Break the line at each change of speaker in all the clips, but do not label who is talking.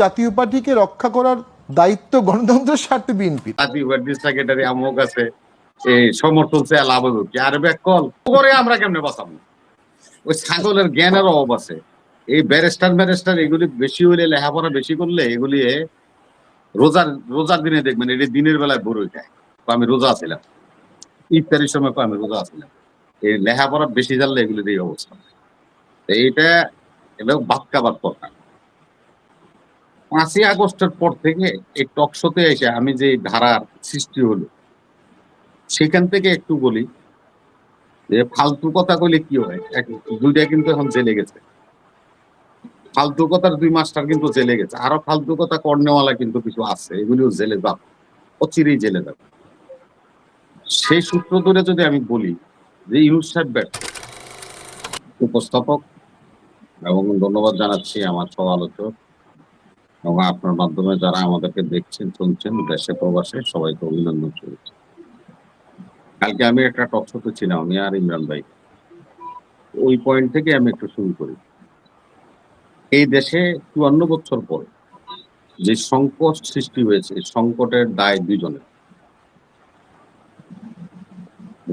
জাতীয় পার্টিকে রক্ষা করার দায়িত্ব গণতন্ত্রের স্বার্থে বিএনপির
জাতীয় পার্টির সেক্রেটারি আছে, এই সমর্থন কি আর কল? করে আমরা কেমনে বাঁচাবো? ওই ছাগলের জ্ঞানের অভাব আছে। এই ব্যারিস্টার ব্যারিস্টার এগুলি বেশি হইলে লেখাপড়া বেশি করলে এগুলি রোজার রোজার দিনে দেখবেন, এটি দিনের বেলায় বড় যায়। আমি রোজা ছিলাম ইফতারির সময় আমি রোজা ছিলাম এই লেখাপড়া বেশি জানলে এগুলির এই অবস্থা। এইটা এটা বাক্যাবাদ কথা পাঁচই আগস্টের পর থেকে এই টকশোতে এসে আমি যে ধারার সৃষ্টি হলো, সেখান থেকে একটু বলি যে ফালতু কথা কইলে কি হয়? দুইটা কিন্তু এখন জেলে গেছে। ফালতু কথার দুই মাস্টার কিন্তু জেলে গেছে। আরও ফালতু কথা কর্নেওয়ালা কিন্তু কিছু আছে, এগুলিও জেলে যাবে অচিরেই জেলে যাবে সেই সূত্র ধরে যদি আমি বলি যে ইউনুস সাহেব উপস্থাপক, এবং ধন্যবাদ জানাচ্ছি আমার সহ আলোচক এবং আপনার মাধ্যমে যারা আমাদেরকে দেখছেন, শুনছেন, দেশে প্রবাসে, সবাইকে অভিনন্দন শুনেছি কালকে আমি একটা টক শোতে ছিলাম, আমি আর ইমরান ভাই। ওই পয়েন্ট থেকে আমি একটু শুরু করি। এই দেশে চুয়ান্ন বছর পরে যে সংকট সৃষ্টি হয়েছে সংকটের দায় দুজনের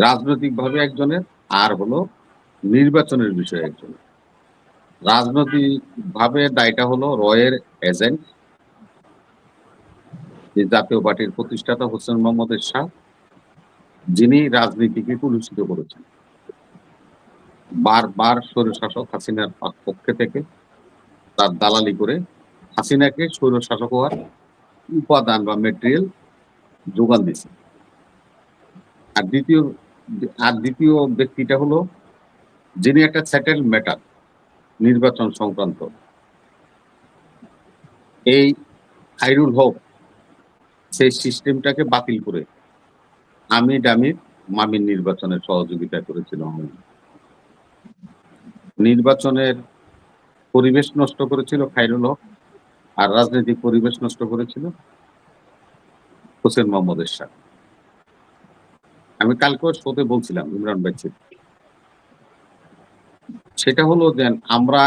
রাজনৈতিক ভাবে একজনের, আর হলো নির্বাচনের বিষয়ে একজনের। রাজনৈতিক ভাবে দায়টা হলো রয়ের এজেন্ট, যে জাতীয় পার্টির প্রতিষ্ঠাতা হোসেন মোহাম্মদ শাহ যিনি রাজনীতিকে কলুষিত করেছেন। বারবার স্বৈরশাসক হাসিনার পক্ষে থেকে তার দালালি করে হাসিনাকে স্বৈরশাসক হওয়ার উপাদান বা মেটেরিয়াল যোগান দিয়েছে। আর দ্বিতীয় আর দ্বিতীয় ব্যক্তিটা হলো যিনি একটা সেটেল ম্যাটার নির্বাচন সংক্রান্ত। এই খাইরুল হক সেই সিস্টেমটাকে বাতিল করে আমি ডামির মামির নির্বাচনের সহযোগিতা করেছিল নির্বাচনের পরিবেশ নষ্ট করেছিল খাইরুল হক আর রাজনৈতিক পরিবেশ নষ্ট করেছিল হোসেন মোহাম্মদের এরশাদ। আমি কালকে শোতে বলছিলাম ইমরান ভাই। সেটা হলো যে আমরা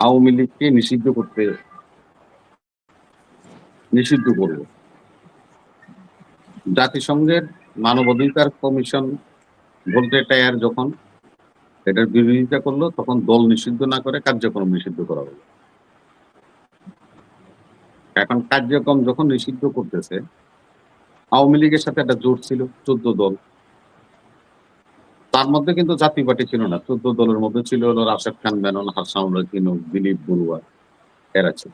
আওয়ামী লীগকে নিষিদ্ধ করতে, নিষিদ্ধ করব। জাতিসংঘের মানবাধিকার কমিশন ভোল্টে টায়ার যখন এটার বিরোধিতা করল, তখন দল নিষিদ্ধ না করে কার্যক্রম নিষিদ্ধ করা হলো। এখন কার্যক্রম যখন নিষিদ্ধ করতেছে, আওয়ামী লীগের সাথে একটা জোট ছিল, চোদ্দ দল। তার মধ্যে কিন্তু জাতি পার্টি ছিল না। চোদ্দ দলের মধ্যে ছিল হলো রাশেদ খান, মেনন কিনু দিলীপ বড়ুয়া এরা ছিল।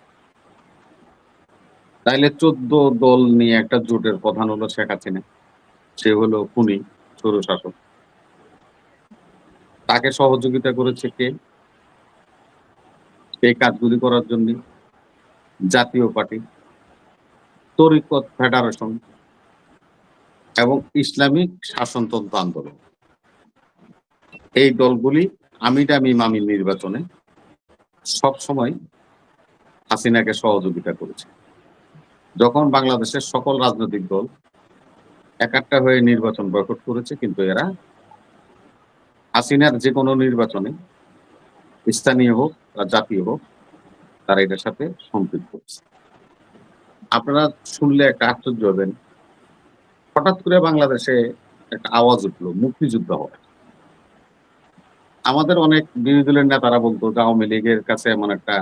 তাইলে চোদ্দ দল নিয়ে একটা জোটের প্রধান হলো শেখ হাসিনা। সে হলো খুনি স্বৈরশাসক তাকে সহযোগিতা করেছে কে? এই কাজগুলি করার জন্য জাতীয় পার্টি, তরিকত ফেডারেশন এবং ইসলামিক শাসনতন্ত্র আন্দোলন। এই দলগুলি আমি ডামি মামির নির্বাচনে সব সময় হাসিনাকে সহযোগিতা করেছে। যখন বাংলাদেশের সকল রাজনৈতিক দল একাট্টা হয়ে নির্বাচন বয়কট করেছে, কিন্তু এরা হাসিনার যে কোনো নির্বাচনে স্থানীয় হোক বা জাতীয় হোক, তারা এটার সাথে সম্পৃক্ত হচ্ছে আপনারা শুনলে একটা আশ্চর্য হবেন। হঠাৎ করে বাংলাদেশে একটা আওয়াজ উঠল, মুক্তিযুদ্ধ হবে আমাদের অনেক বিরোধী দলের নেতারা বলতো আওয়ামী লীগের কাছে এমন একটা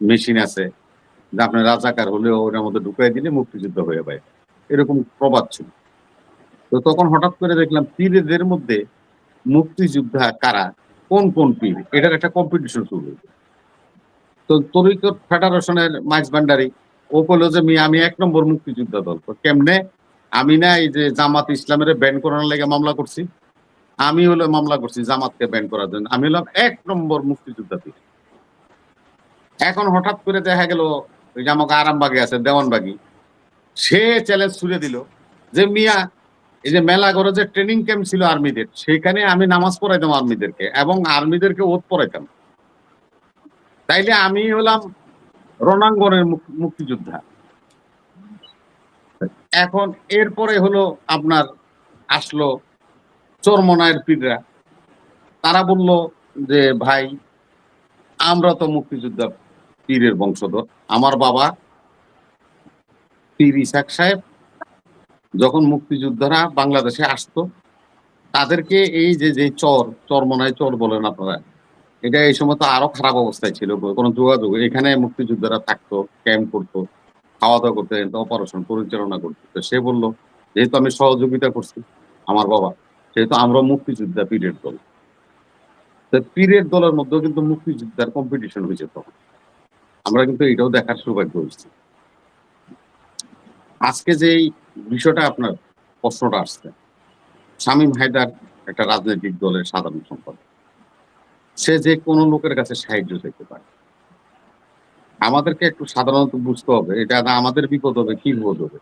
মেশিন আছে যে আপনার রাজাকার হলেও ওটার মধ্যে ঢুকিয়ে দিলে মুক্তিযুদ্ধ হয়ে যায়। এরকম প্রবাদ ছিল। তো তখন হঠাৎ করে দেখলাম পীরদের মধ্যে মুক্তিযোদ্ধা কারা? কোন কোন পীর? এটার একটা কম্পিটিশন শুরু হয়েছে। তো তরিকত ফেডারেশনের মাইজ ভান্ডারি, ও বলল যে মি আমি এক নম্বর মুক্তিযোদ্ধা দল। কেমনে? আমি না এই যে জামাত ইসলামের ব্যান করানোর লেগে মামলা করছি। আমি হলো মামলা করছি জামাতকে ব্যান করার জন্য। আমি হলাম এক নম্বর মুক্তিযোদ্ধা পীর। এখন হঠাৎ করে দেখা গেল, ওই যে আমাকে আরামবাগে আছে, দেওয়ানবাগি। সে চ্যালেঞ্জ ছুড়ে দিল যে, মিয়া, এই যে মেলা করে যে ট্রেনিং ক্যাম্প ছিল আর্মিদের সেখানে আমি নামাজ পড়াইতাম আর্মিদেরকে এবং আর্মিদেরকে ওত পড়াইতাম। তাইলে আমি হলাম রণাঙ্গনের মুক্তিযোদ্ধা। এখন এরপরে হলো আপনার আসলো চরমনায়ের পীররা, তারা বলল যে, ভাই, আমরা তো মুক্তিযোদ্ধা পীরের বংশধর। আমার বাবা পীর ইসাক সাহেব, যখন মুক্তিযোদ্ধারা বাংলাদেশে আসতো, তাদেরকে এই যে যে চর, চরমনায় চর বলেন আপনারা, এটা এই সময় তো আরও খারাপ অবস্থায় ছিল। কোনো যোগাযোগ, এখানে মুক্তিযোদ্ধারা থাকতো, ক্যাম্প করতো খাওয়া দাওয়া করতে অপারেশন, পরিচালনা করতো। সে বলল, যেহেতু আমি সহযোগিতা করছি, আমার বাবা সেহেতু আমরা মুক্তিযোদ্ধা পীরের দল। পীরের দলের মধ্যেও কিন্তু মুক্তিযোদ্ধার কম্পিটিশন হয়েছে তখন আমরা কিন্তু এটাও দেখার সৌভাগ্য হয়েছে। আজকে যে বিষয়টা আপনার প্রশ্নটা আসছে, শামীম হায়দার একটা রাজনৈতিক দলের সাধারণ সম্পাদক। সে যে কোনো লোকের কাছে সাহায্য চাইতে পারে। আমাদেরকে একটু সাধারণত বুঝতে হবে, এটা আমাদের বিপদ হবে, কি বিপদ হবে?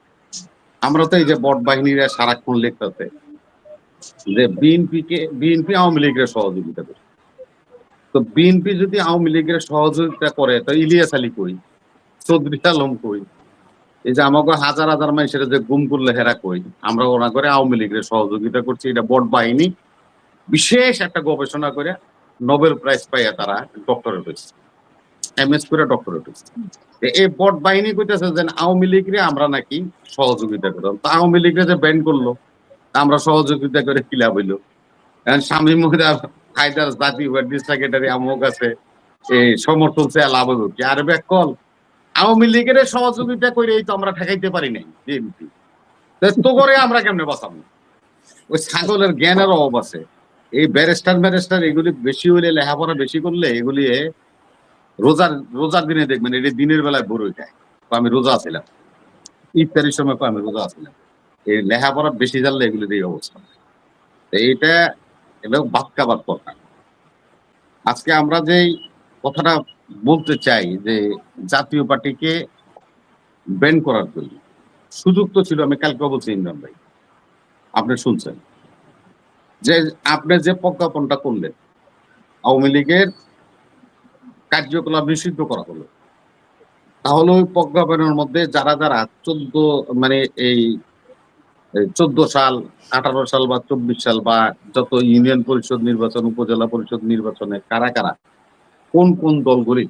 আমরা তো এই যে বট বাহিনীরা সারাক্ষণ লিখতেছে যে বিএনপি কে বিএনপি আওয়ামী লীগের সহযোগিতা করে। তো বিএনপি যদি আওয়ামী লীগের সহযোগিতা করে, তো ইলিয়াস আলী কই, চৌধুরী আলম কই, এই যে আমাকে হাজার হাজার মানুষের যে গুম করলে হেরা কই, আমরা ওরা করে আওয়ামী লীগের সহযোগিতা করছি, এটা বট বাহিনী বিশেষ একটা গবেষণা করে নোবেল প্রাইজ পাইয়া তারা ডক্টরেট হয়েছে, এমএস করে ডক্টরেট হয়েছে। এই বট বাহিনী কইতেছে যে আওয়ামী লীগরে আমরা নাকি সহযোগিতা করলাম তো আওয়ামী লীগরে যে ব্যান করল আমরা সহযোগিতা করে কি লাভ হইল? স্বামী মহিলা হায়দার পার্টির সেক্রেটারি আমক আছে এই সমর্থন চেয়ে লাভ কি? আর ব্যাক কল। আওয়ামী লীগের সহযোগিতা করে এই তো আমরা ঠেকাইতে পারি নাই, বিএনপি। তো করে আমরা কেমনে বাঁচাবো? ওই ছাগলের জ্ঞানের অভাব আছে। এই ব্যারিস্টার ব্যারিস্টার এগুলি বেশি হইলে, লেখাপড়া বেশি করলে এগুলি রোজার রোজার দিনে দেখবেন, এটি দিনের বেলায় বড় যায়। তো আমি রোজা ছিলাম। ইফতারির সময় আমি রোজা ছিলাম। এই লেখাপড়া বেশি জানলে এগুলির এই অবস্থা এইটা এটা বাক্যাবাদ কথা আজকে আমরা যেই কথাটা বলতে চাই যে জাতীয় পার্টিকে ব্যান করার জন্য, সুযোগ তো ছিল, আমি কালকে বলছি ইমরান ভাই। আপনি শুনছেন। যে আপনি যে প্রজ্ঞাপনটা করলেন, আওয়ামী লীগের কার্যকলাপ নিষিদ্ধ করা হলো, তাহলে ওই প্রজ্ঞাপনের মধ্যে যারা যারা চোদ্দ মানে এই চোদ্দ সাল, আঠারো সাল বা চব্বিশ সাল বা যত ইউনিয়ন পরিষদ নির্বাচন, উপজেলা পরিষদ নির্বাচনে কারা কারা, কোন কোন দলগুলি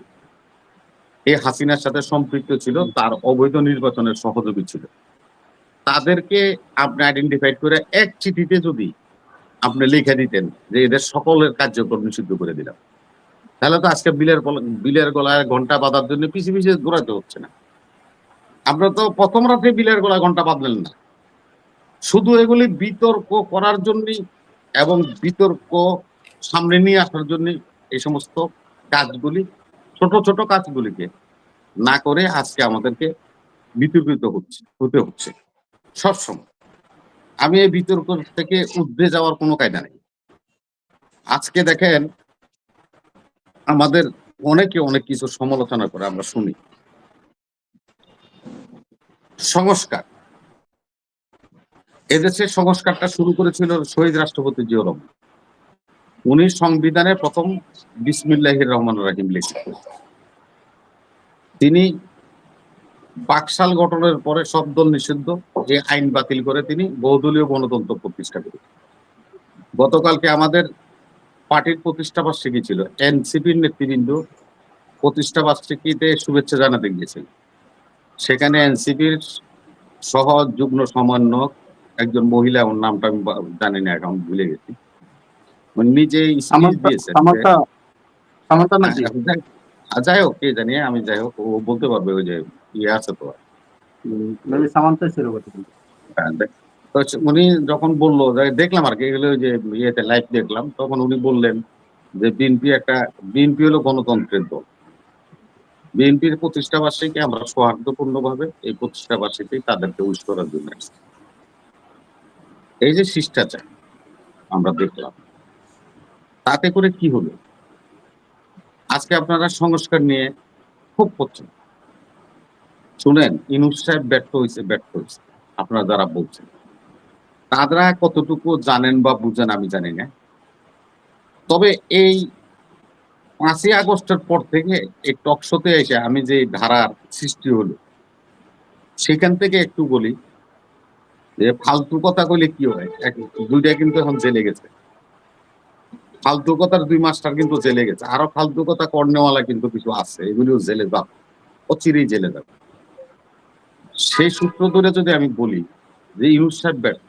এই হাসিনার সাথে সম্পৃক্ত ছিল, তার অবৈধ নির্বাচনের সহযোগী ছিল। তাদেরকে আপনি আইডেন্টিফাইড করে এক চিঠিতে যদি আপনি লিখে দিতেন যে এদের সকলের কার্যক্রম নিষিদ্ধ করে দিলাম। তাহলে তো আজকে বিলের বিলের গলায় ঘণ্টা বাঁধার জন্য পিছিয়ে পিছিয়ে দৌড়াতে হচ্ছে না। আমরা তো প্রথম রাতে বিলের গলায় ঘণ্টা বাঁধলেন না। শুধু এগুলি বিতর্ক করার জন্য এবং বিতর্ক সামনে নিয়ে আসার জন্য এই সমস্ত কাজগুলি, ছোট ছোট কাজগুলিকে না করে আজকে আমাদেরকে বিতর্কিত হচ্ছে, হতে হচ্ছে। সবসময়। আমি এই বিতর্ক থেকে উদ্ধে যাওয়ার কোনো কায়দা নেই। আজকে দেখেন, আমাদের অনেকে অনেক কিছু সমালোচনা করে, আমরা শুনি। সংস্কার। এদেশে সংস্কারটা শুরু করেছিল শহীদ রাষ্ট্রপতি জিয়াউর রহমান। উনি সংবিধানে প্রথম বিসমিল্লাহির রহমান রাহিম লিখেছেন। তিনি বাকশাল গঠনের পরে সব দল নিষিদ্ধ, যে আইন বাতিল করে তিনি বহুদলীয় গণতন্ত্র প্রতিষ্ঠা করেন গতকালকে আমাদের পার্টির প্রতিষ্ঠা বার্ষিকী ছিল। এনসিপির নেতৃবৃন্দ প্রতিষ্ঠা বার্ষিকীতে শুভেচ্ছা জানাতে গিয়েছিল সেখানে এনসিপির সহ যুগ্ম সমন্বয়ক একজন মহিলা ওর নামটা আমি জানি না এখন ভুলে গেছি। উনি নিজে স্পিচ যে-
সামান্তা সামান্তা নাকি
যাই- হোক। কে জানি আমি যাই হোক ও বলতে পারবে ওই যে ইয়ে আছে তো। হ্যাঁ, উনি যখন বলল দেখলাম আর কি এগুলো যে ইয়েতে লাইভ দেখলাম তখন উনি বললেন যে বিএনপি একটা বিএনপি হলো গণতন্ত্রের দল। বিএনপির প্রতিষ্ঠা বার্ষিকী আমরা সৌহার্দ্যপূর্ণ ভাবে এই প্রতিষ্ঠা বার্ষিকী তাদেরকে উইশ করার জন্য। এই যে শিষ্টাচার আমরা দেখলাম, তাতে করে কি হলো? আজকে আপনারা সংস্কার নিয়ে খুব করছেন শুনেন, ইনুস সাহেব ব্যর্থ হয়েছে ব্যর্থ হয়েছে আপনারা যারা বলছেন, তারা কতটুকু জানেন বা বুঝেন আমি জানি না। তবে এই পাঁচই আগস্টের পর থেকে এই টকশোতে এসে আমি যে ধারার সৃষ্টি হলো, সেখান থেকে একটু বলি যে ফালতু কথা কইলে কি হয়? দুইটা কিন্তু এখন জেলে গেছে। ফালতু কথার দুই মাস্টার কিন্তু জেলে গেছে। আরও ফালতু কথা কর্নেওয়ালা কিন্তু কিছু আছে, এগুলিও জেলে যাবে অচিরেই জেলে যাবে। সেই সূত্র ধরে যদি আমি বলি যে ইউনুস সাহেব ব্যর্থ।